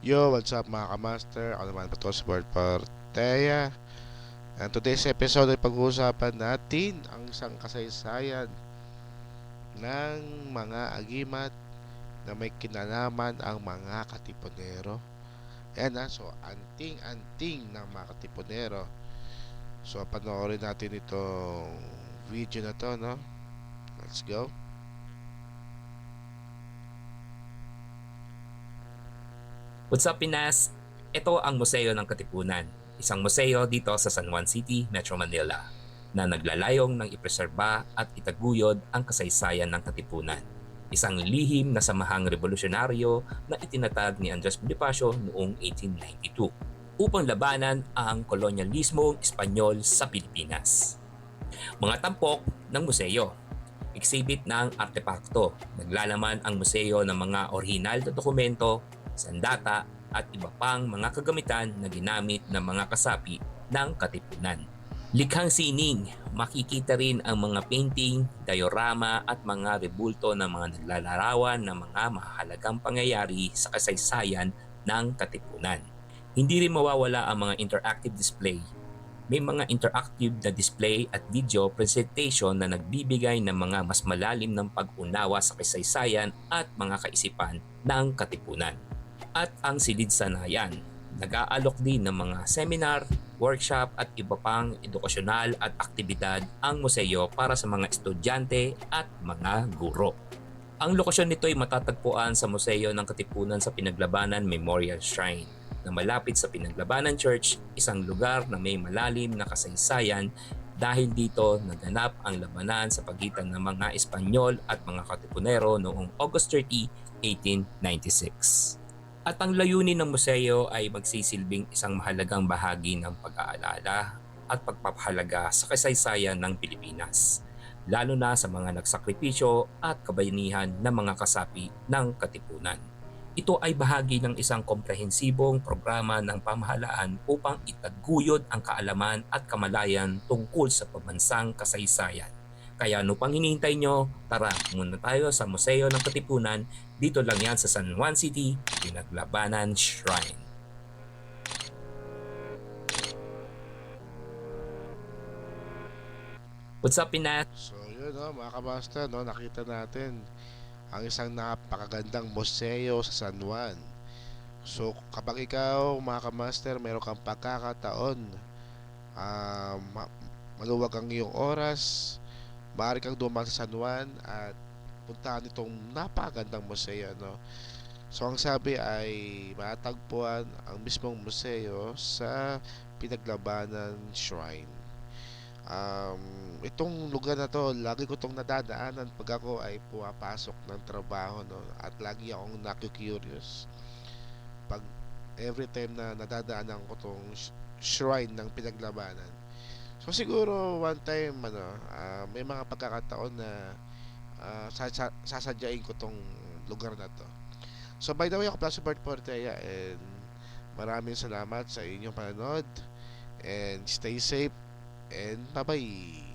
Yo, what's up mga kamaster? Ako naman po to si Bert Porteya. And today's episode ay pag-uusapan natin ang isang kasaysayan ng mga agimat na may kinalaman ang mga katipunero. Ayan na, so anting-anting ng mga katipunero. So panoorin natin itong video na to, no? Let's go. What's up Pinas? Ito ang Museo ng Katipunan, isang museo dito sa San Juan City, Metro Manila, na naglalayong ng ipreserba at itaguyod ang kasaysayan ng Katipunan. Isang lihim na samahang revolusyonaryo na itinatag ni Andres Bonifacio noong 1892 upang labanan ang kolonyalismong Espanyol sa Pilipinas. Mga tampok ng museo exhibit ng artepakto. Naglalaman ang museo ng mga orihinal na dokumento sandata at iba pang mga kagamitan na ginamit ng mga kasapi ng Katipunan. Likhang sining, makikita rin ang mga painting, diorama at mga rebulto ng mga naglalarawan ng mga mahalagang pangyayari sa kasaysayan ng Katipunan. Hindi rin mawawala ang mga interactive display. May mga interactive na display at video presentation na nagbibigay ng mga mas malalim ng pag-unawa sa kasaysayan at mga kaisipan ng Katipunan at ang silid sanayan. Nag-aalok din ng mga seminar, workshop at iba pang edukasyonal at aktibidad ang museo para sa mga estudyante at mga guro. Ang lokasyon nito ay matatagpuan sa Museo ng Katipunan sa Pinaglabanan Memorial Shrine na malapit sa Pinaglabanan Church, isang lugar na may malalim na kasaysayan dahil dito naganap ang labanan sa pagitan ng mga Espanyol at mga Katipunero noong August 30, 1896. At ang layunin ng museo ay magsisilbing isang mahalagang bahagi ng pag-aalala at pagpapahalaga sa kasaysayan ng Pilipinas, lalo na sa mga nagsakripisyo at kabayanihan ng mga kasapi ng Katipunan. Ito ay bahagi ng isang komprehensibong programa ng pamahalaan upang itaguyod ang kaalaman at kamalayan tungkol sa pambansang kasaysayan. Kaya ano pang hinihintay nyo, tara muna tayo sa Museo ng Katipunan dito lang yan sa San Juan City, Pinaglabanan Shrine. What's up, Pinat? So yun no, mga kamaster, no, nakita natin ang isang napakagandang museo sa San Juan. So kapag ikaw mga kamaster, meron kang pagkakataon, ma- maluwag ang iyong oras, maaari kang dumaan sa San Juan at puntahan itong napakagandang museo. No? So ang sabi ay matagpuan ang mismong museo sa Pinaglabanan Shrine. Um, itong lugar na to, lagi ko tong nadadaanan pag ako ay pumapasok ng trabaho, no? At lagi akong naku-curious. Pag every time na nadadaanan ko tong sh- shrine ng pinaglabanan. So siguro one time ano, ah, may mga pagkakataon na sasa- sasadyain ko tong lugar na to. So by the way, ako pala si Bert Porteya and maraming salamat sa inyong panonood and stay safe and bye-bye.